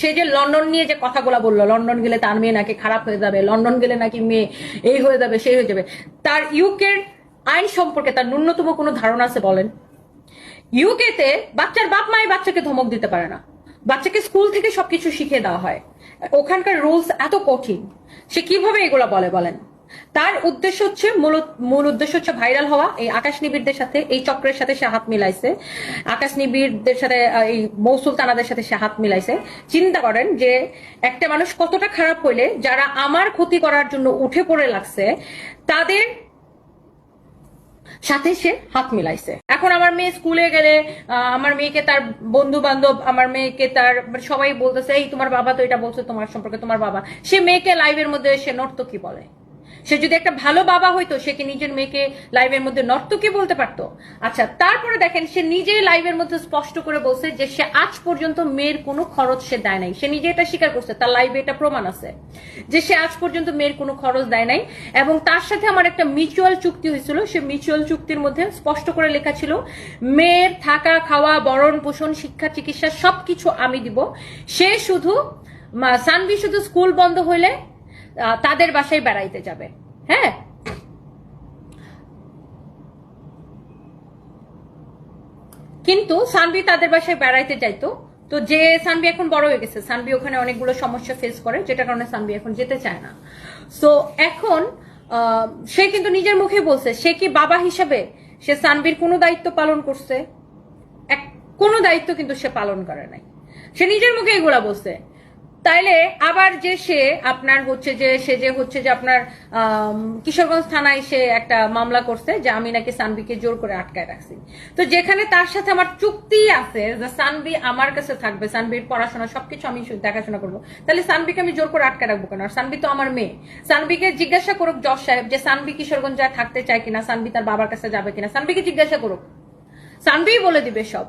সে যে লন্ডন নিয়ে যে কথাগুলো বলল, লন্ডন গেলে তার মেয়ে নাকি খারাপ হয়ে যাবে, লন্ডন গেলে নাকি মেয়ে এই হয়ে যাবে, সেই হয়ে যাবে। তার ইউকের আইন সম্পর্কে তার ন্যূনতম কোনো ধারণা আছে বলেন? ইউকেতে বাচ্চার বাপ মাই বাচ্চাকে ধমক দিতে পারে না। বাচ্চাকে স্কুল থেকে সবকিছু শিখে দেওয়া হয়। ওখানকার রুলস এত কঠিন। সে কীভাবে এগুলো বলে বলেন? তার উদ্দেশ্য হচ্ছে মূল উদ্দেশ্য হচ্ছে ভাইরাল হওয়া। এই আকাশ নিবিড়দের সাথে, এই চক্রের সাথে সে হাত মিলাইছে। আকাশ নিবিড়দের সাথে এই মৌসুল তানাদের সাথে সে হাত মিলাইছে। চিন্তা করেন যে একটা মানুষ কতটা খারাপ হইলে যারা আমার ক্ষতি করার জন্য উঠে পড়ে লাগছে, তাদের সাথে সে হাত মিলাইছে। এখন আমার মেয়ে স্কুলে গেলে আমার মেয়েকে তার বন্ধু বান্ধব আমার মেয়েকে তার মানে সবাই বলতেছে, এই তোমার বাবা তো এটা বলছে তোমার সম্পর্কে, তোমার বাবা। সে মেয়েকে লাইভের মধ্যে সে নর্তকী বলে? সে যদি একটা ভালো বাবা হইতো, সে কি নিজের মেয়েকে লাইভের মধ্যে নর্তকী বলতে পারতো? আচ্ছা তারপরে দেখেন, সে নিজেই লাইভের মধ্যে স্পষ্ট করে বলছে যে সে আজ পর্যন্ত মেয়ের কোনো খরচ সে দেয় নাই। সে নিজে এটা স্বীকার করছে, তার লাইভে এটা প্রমাণ আছে যে সে আজ পর্যন্ত মেয়ের কোনো খরচ দেয় নাই এবং তার সাথে আমার একটা মিউচুয়াল চুক্তি হয়েছিল, সে মিউচুয়াল চুক্তির মধ্যে স্পষ্ট করে লেখা ছিল, মেয়ের থাকা, খাওয়া, বরণ, পোষণ, শিক্ষা, চিকিৎসা সবকিছু আমি দিব। সে শুধু সানভি শুধু স্কুল বন্ধ হইলে তাদের বাসায় বেড়াইতে যাবে। হ্যাঁ? কিন্তু সানভি তাদের বাসায় বেড়াইতে যাইতো। তো যে সানভি এখন বড় হয়ে গেছে, সানভি ওখানে অনেকগুলো সমস্যা ফেস করে যেটা কারণে সানবি এখন যেতে চায় না। সো এখন সে কিন্তু নিজের মুখে বলছে, সে কি বাবা হিসাবে সে সানবির কোনো দায়িত্ব পালন করছে? এক, কোনো দায়িত্ব কিন্তু সে পালন করে নাই। সে নিজের মুখে এগুলা বলছে। তাইলে আবার যে সে আপনার হচ্ছে যে, সে যে হচ্ছে যে আপনার কিশোরগঞ্জ থানায় সে একটা মামলা করছে যে আমি নাকি সানবিকে জোর করে আটকায় রাখছি। তো যেখানে তার সাথে আমার চুক্তি আছে যে সানবি আমার কাছে থাকবে, সানবির পড়াশোনা সবকিছু আমি দেখাশোনা করব, তাহলে সানবিকে আমি জোর করে আটকে রাখব কেন? আর সানবি তো আমার মেয়ে। সানবিকে জিজ্ঞাসা করুক যশ সাহেব যে সানবি কিশোরগঞ্জ থাকতে চায় কিনা, সানবি তার বাবার কাছে যাবে কিনা, সানবিকে জিজ্ঞাসা করুক। সানবি বলে দিবে সব।